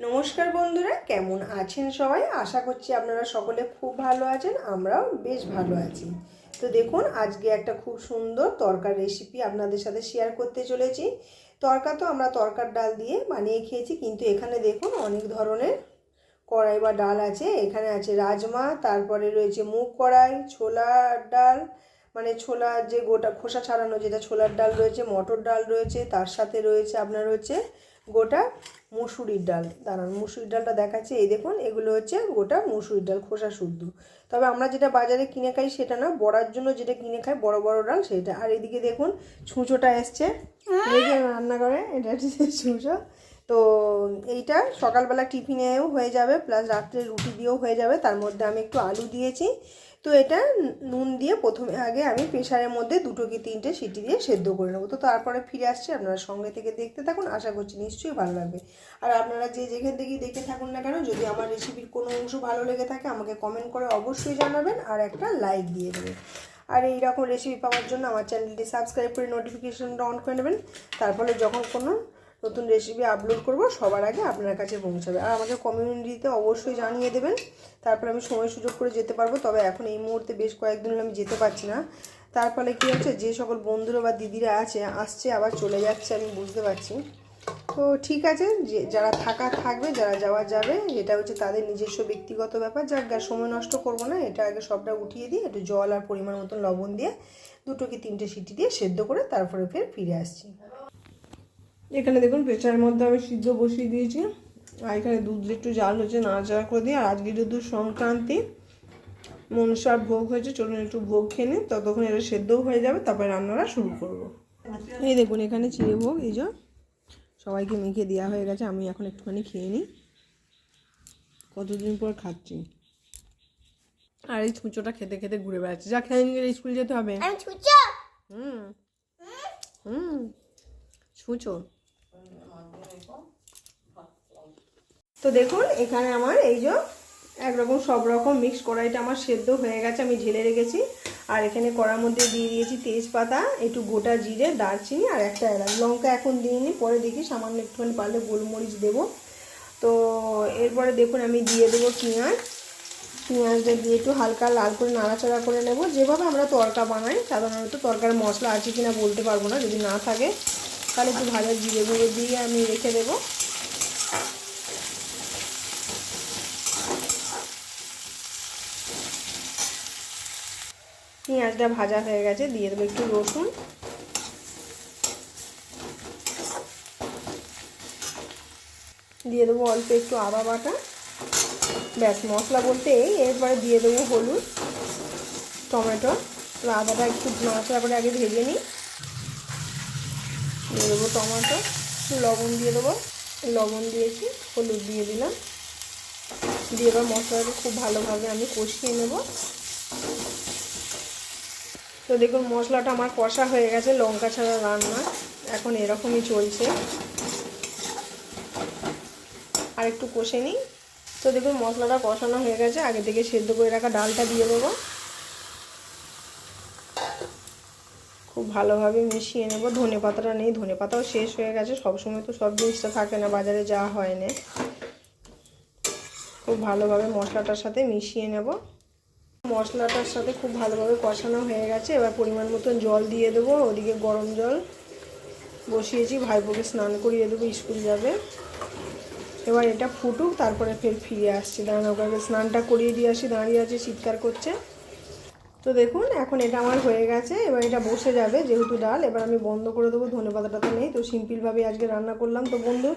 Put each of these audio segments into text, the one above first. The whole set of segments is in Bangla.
নমস্কার বন্ধুরা, কেমন আছেন সবাই? আশা করছি আপনারা সকলে খুব ভালো আছেন, আমরাও বেশ ভালো আছি। তো দেখুন, আজকে একটা খুব সুন্দর তরকার রেসিপি আপনাদের সাথে শেয়ার করতে চলেছি। তরকা তো আমরা তরকার ডাল দিয়ে বানিয়ে খেয়েছি, কিন্তু এখানে দেখুন অনেক ধরনের কড়াই বা ডাল আছে। এখানে আছে রাজমা, তারপরে রয়েছে মুগ কড়াই, ছোলার ডাল মানে ছোলার যে গোটা খোসা ছাড়ানো যেটা ছোলার ডাল রয়েছে, মটর ডাল রয়েছে, তার সাথে রয়েছে আপনার হচ্ছে গোটা মুসুরির ডাল। দাঁড়ান, মুসুরির ডালটা দেখাচ্ছে। এই দেখুন, এগুলো হচ্ছে গোটা মুসুরির ডাল, খোসা শুদ্ধ। তবে আমরা যেটা বাজারে কিনে খাই সেটা না, বড়ার জন্য যেটা কিনে খাই, বড় বড় ডাল, সেটা। আর এদিকে দেখুন, ছুঁচোটা এসছে। রান্নাঘরে, এটা হচ্ছে ছুঁচো। তো এইটা সকালবেলা টিফিনেও হয়ে যাবে, প্লাস রাত্রে রুটি দিয়েও হয়ে যাবে। তার মধ্যে আমি একটু আলু দিয়েছি। তো এটা নুন দিয়ে প্রথমে আগে আমি প্রেশারের মধ্যে দুটো কি তিনটে সিটি দিয়ে সেদ্ধ করে নেব। তো তারপরে ফিরে আসছি, আপনারা সঙ্গে থেকে দেখতে থাকুন, আশা করছি নিশ্চয়ই ভালো লাগবে। আর আপনারা যে যেখান থেকেই দেখে থাকুন না কেন, যদি আমার রেসিপির কোনো অংশ ভালো লেগে থাকে, আমাকে কমেন্ট করে অবশ্যই জানাবেন আর একটা লাইক দিয়ে দেবেন। আর এই রকম রেসিপি পাওয়ার জন্য আমার চ্যানেলটি সাবস্ক্রাইব করে নোটিফিকেশনটা অন করে নেবেন। তারপরে যখন কোনো নতুন রেসিপি আপলোড করব, সবার আগে আপনার কাছে পৌঁছাবে। আর আমাকে কমিউনিটিতে অবশ্যই জানিয়ে দেবেন, তারপর আমি সময় সুযোগ করে যেতে পারব। তবে এখন এই মুহূর্তে বেশ কয়েকদিন আমি যেতে পারছি না। তার ফলে কী হচ্ছে, যে সকল বন্ধুরা বা দিদিরা আছে, আসছে, আবার চলে যাচ্ছে, আমি বুঝতে পারছি। তো ঠিক আছে, যে যারা থাকা থাকবে, যারা যাওয়া যাবে, এটা হচ্ছে তাদের নিজস্ব ব্যক্তিগত ব্যাপার। যার গা সময় নষ্ট করব না, এটা আগে সবটা উঠিয়ে দিয়ে একটু জল আর পরিমাণ মতন লবণ দিয়ে দুটো কি তিনটে সিটি দিয়ে সেদ্ধ করে তারপরে ফের ফিরে আসছি। এখানে দেখুন প্রেসারের মধ্যে আমি সিদ্ধ বসিয়ে দিয়েছি। আর এখানে দুধ একটু জাল হচ্ছে নাড়াচাড়া করে দিই আর আজকে যেহেতু সংক্রান্তি মনসার ভোগ হয়েছে চলুন একটু ভোগ খেয়ে নিই। ততক্ষণ এটা সেদ্ধও হয়ে যাবে তারপরে রান্নাটা শুরু করব। এই দেখুন এখানে চিড়ে ভোগ এই যে সবাইকে মেখে দেওয়া হয়ে গেছে আমি এখন একটুখানি খেয়ে নিই। কতদিন পর খাচ্ছি। আর এই ছুঁচোটা খেতে খেতে ঘুরে বেড়াচ্ছে। যা খেয়ে নিয়ে স্কুল যেতে হবে। হুম। হুম। ছুঁচো। তো দেখুন, এখানে আমার এই যে একরকম সব রকম মিক্স কড়াইটা আমার সেদ্ধ হয়ে গেছে, আমি ঢেলে রেখেছি। আর এখানে কড়ার মধ্যে দিয়ে দিয়েছি তেজপাতা, একটু গোটা জিরে, দারচিনি আর একটা এলাচ। লঙ্কা এখন দিইনি পরে দেখি সামান্য একটুখানি পারলে গোলমরিচ দেবো। তো এরপরে দেখুন, আমি দিয়ে দেবো পেঁয়াজ। পেঁয়াজটা দিয়ে একটু হালকা লাল করে নাড়াচাড়া করে নেব। যেভাবে আমরা তরকা বানাই, সাধারণত তরকার মশলা আছে কিনা বলতে পারব না, যদি না থাকে। তাহলে একটু ভাজা জিরে গুঁড়ো দিয়ে আমি রেখে দেবো। পেঁয়াজটা ভাজা হয়ে গেছে, দিয়ে দেবো একটু রসুন। দিয়ে দেবো অল্প একটু আদা বাটা। ব্যাস, মশলা বলতে এই, এরপরে দিয়ে দেবো হলুদ, টমেটো। আদাটা একটু নাড়াচাড়া করে আগে ভেজে নিই। দিয়ে দেবো টমেটো লবণ দিয়ে দেবো। লবণ দিয়েছি, হলুদ দিয়ে দিলাম। দিয়ে এবার মশলাটা খুব ভালোভাবে আমি কষিয়ে নেব। তো দেখুন, মশলাটা আমার কষা হয়ে গেছে, লঙ্কা ছাড়া রান্না এখন এরকমই চলছে। আর একটু কষে নিই। তো দেখুন, মশলাটা কষানো হয়ে গেছে, আগে থেকে সেদ্ধ করে রাখা ডালটা দিয়ে দেবো। খুব ভালোভাবে মিশিয়ে নেব। ধনে পাতাটা নেই, ধনে পাতাও শেষ হয়ে গেছে। সবসময় তো সব জিনিসটা থাকে না, বাজারে যাওয়া হয় না। খুব ভালোভাবে মশলাটার সাথে মিশিয়ে নেব। মশলাটার সাথে খুব ভালোভাবে কষানো হয়ে গেছে। এবার পরিমাণ মতন জল দিয়ে দেবো। ওদিকে গরম জল বসিয়েছি। ভাইপোকে স্নান করিয়ে দেবো, স্কুল যাবে। এবার এটা ফুটুক, তারপরে ফের ফিরে আসছি। দাঁড়ান, ওকে স্নানটা করিয়ে দিয়ে আসি। দাঁড়িয়ে আছে, চিৎকার করছে। তো দেখুন, এখন এটা আমার হয়ে গেছে, এবার এটা বসে যাবে যেহেতু ডাল, এবার আমি বন্ধ করে দেবো, ধনে পাতাটা তো নেই, তো সিম্পলভাবে আজকে রান্না করলাম। তো বন্ধু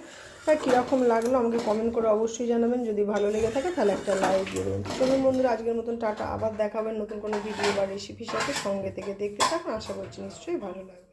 কীরকম লাগল আমাকে কমেন্ট করে অবশ্যই জানাবেন, যদি ভালো লেগে থাকে তাহলে একটা লাইক দিয়ে দেবেন। চলুন বন্ধুরা, আজকের মতন টাটা, আবার দেখাবেন নতুন কোনো ভিডিও বা রেসিপির সাথে সঙ্গে থেকে দেখতে থাকুন, আশা করছি নিশ্চয়ই ভালো লাগবে।